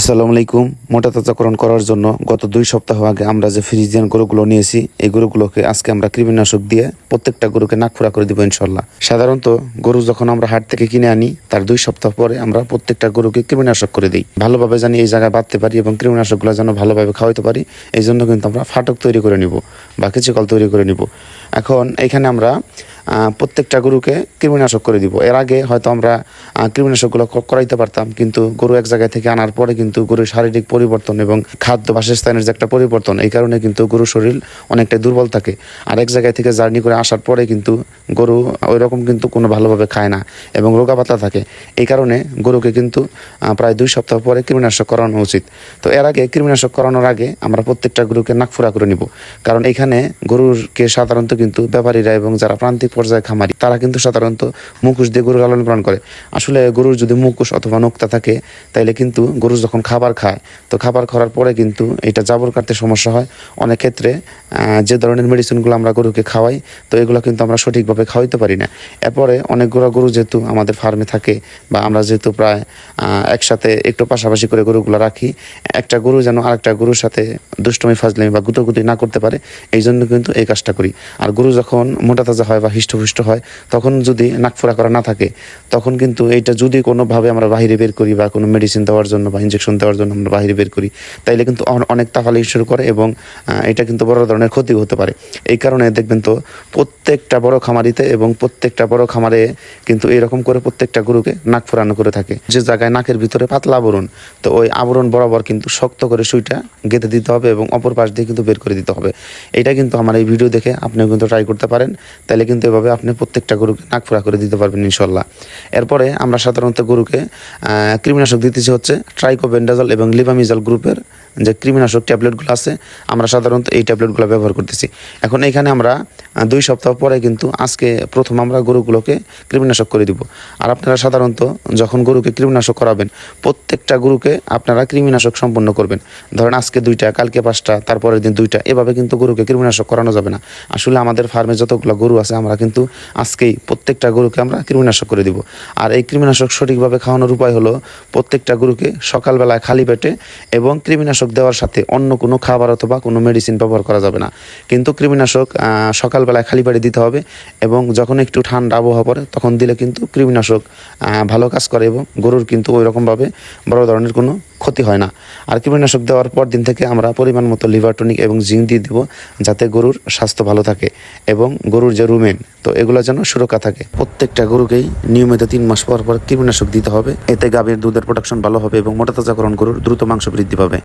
আসসালামু আলাইকুম। মোটা তাজাকরণ করার জন্য গত দুই সপ্তাহ আগে আমরা যে ফ্রিজিয়ান গরুগুলো নিয়েছি, এই গরুগুলোকে আজকে আমরা কৃমিনাশক দিয়ে প্রত্যেকটা গরুকে নাকফুরা করে দিব ইনশাল্লাহ সাধারণত গরু যখন আমরা হাট থেকে কিনে আনি, তার দুই সপ্তাহ পরে আমরা প্রত্যেকটা গরুকে কৃমিনাশক করে দিই। ভালোভাবে জানি এই জায়গায় বাঁধতে পারি এবং কৃমিনাশকগুলো যেন ভালোভাবে খাওয়াইতে পারি, এই জন্য কিন্তু আমরা ফাটক তৈরি করে নিব বা কল তৈরি করে নিব। এখন এখানে আমরা প্রত্যেকটা গরুকে কৃমিনাশক করে দিব। এর আগে হয়তো আমরা কৃমিনাশকগুলো করাইতে পারতাম, কিন্তু গরু এক জায়গায় থেকে আনার পরে কিন্তু গরুর শারীরিক পরিবর্তন এবং খাদ্য বাসস্থানের যে একটা পরিবর্তন, এই কারণে কিন্তু গরুর শরীর অনেকটাই দুর্বল থাকে। আর এক জায়গায় থেকে জার্নি করে আসার পরে কিন্তু গরু ওই রকম কিন্তু কোনো ভালোভাবে খায় না এবং রোগা পাতলা থাকে। এই কারণে গরুকে কিন্তু প্রায় দুই সপ্তাহ পরে কৃমিনাশক করানো উচিত। তো এর আগে কৃমিনাশক করানোর আগে আমরা প্রত্যেকটা গরুকে নাকফুরা করে নিব। কারণ এখানে গরুরকে সাধারণত কিন্তু ব্যাপারীরা এবং যারা প্রান্তিক পর্যায়ে খামারি, তারা কিন্তু সাধারণত মুখোশ দিয়ে গরুর লালন পালন করে। আসলে গরুর যদি মুখোশ অথবা নোক্তা থাকে, তাইলে কিন্তু গরু যখন খাবার খায়, তো খাবার খাওয়ার পরে কিন্তু এটা জাবর কাটতে সমস্যা হয়। অনেক ক্ষেত্রে যে ধরনের মেডিসিনগুলো আমরা গরুকে খাওয়াই, তো এগুলো কিন্তু আমরা সঠিকভাবে খাওয়াইতে পারি না। এরপরে অনেকগুলো গরু যেহেতু আমাদের ফার্মে থাকে বা আমরা যেহেতু প্রায় একসাথে একটু পাশাপাশি করে গরুগুলো রাখি, একটা গরু যেন আরেকটা গরুর সাথে দুষ্টমি, ফাজলামি বা গুতোগুতি না করতে পারে, এই জন্য কিন্তু এই কাজটা করি। আর গরু যখন মোটা তাজা হয় বা হিষ্টপুষ্ট হয়, তখন যদি নাকফোড়া করা না থাকে, তখন কিন্তু এইটা যদি কোনোভাবে আমরা বাহিরে বের করি বা কোনো মেডিসিন দেওয়ার জন্য বা ইঞ্জেকশন দেওয়ার জন্য আমরা বাহিরে বের করি, তাইলে কিন্তু অনেক তাফালি শুরু করে এবং এটা কিন্তু বড় ধরনের ক্ষতি হতে পারে। এই কারণে দেখবেন তো প্রত্যেকটা বড় খামারিতে এবং প্রত্যেকটা বড় খামারে কিন্তু এরকম করে প্রত্যেকটা গরুকে নাক ফোরানো করে থাকে। যে জায়গায় নাকের ভিতরে পাতলা আবরণ, তো ওই আবরণ বরাবর কিন্তু শক্ত করে সুইটা গেঁথে দিতে হবে এবং অপর পাশ দিয়ে কিন্তু বের করে দিতে হবে। এটা কিন্তু আমার এই ভিডিও দেখে আপনিও কিন্তু ট্রাই করতে পারেন। তাহলে কিন্তু এভাবে আপনি প্রত্যেকটা গরুকে নাক ফোরা করে দিতে পারবেন ইনশাল্লাহ। এরপরে আমরা সাধারণত গরুকে কৃমিনাশক দিতেছি হচ্ছে ট্রাইকোবেন্ডাজল এবং লিভামিজাল গ্রুপের যে কৃমিনাশক ট্যাবলেটগুলো আছে, আমরা সাধারণত এই ট্যাবলেটগুলো ব্যবহার করতেছি। এখন এইখানে আমরা দুই সপ্তাহ পরে কিন্তু আজকে প্রথম আমরা গরুগুলোকে কৃমিনাশক করে দিব। আর আপনারা সাধারণত যখন গরুকে কৃমিনাশক করাবেন, প্রত্যেকটা গরুকে আপনারা কৃমিনাশক সম্পন্ন করবেন। ধরেন আজকে দুইটা, কালকে পাঁচটা, তারপরের দিন দুইটা, এভাবে কিন্তু গরুকে কৃমিনাশক করানো যাবে না। আসলে আমাদের ফার্মে যতগুলো গরু আছে, আমরা কিন্তু আজকেই প্রত্যেকটা গরুকে আমরা কৃমিনাশক করে দিব। আর এই কৃমিনাশক সঠিকভাবে খাওয়ানোর উপায় হলো, প্রত্যেকটা গরুকে সকালবেলায় খালি পেটে এবং কৃমিনাশক দেওয়ার সাথে অন্য কোনো খাবার অথবা কোনো মেডিসিন ব্যবহার করা যাবে না। কিন্তু কৃমিনাশক সকালবেলায় খালি পেটে দিতে হবে এবং যখন একটু ঠান্ডা আবহাওয়া পড়ে তখন দিলে কিন্তু কৃমিনাশক ভালো কাজ করে এবং গরুর কিন্তু ওই রকমভাবে বড় ধরনের কোনো ক্ষতি হয় না। আর কীটনাশক দেওয়ার পর দিন থেকে আমরা পরিমাণ মতো লিভার টনিক এবং জিঙ্ক দিয়ে দিব যাতে গরুর স্বাস্থ্য ভালো থাকে এবং গরুর যে রুমেন তো এগুলো যেন সুরক্ষা থাকে। প্রত্যেকটা গরুকেই নিয়মিত তিন মাস পর পর কীটনাশক দিতে হবে। এতে গাভীর দুধের প্রোডাকশন ভালো হবে এবং মোটা তাজাকরণ গরুর দ্রুত মাংস বৃদ্ধি পাবে।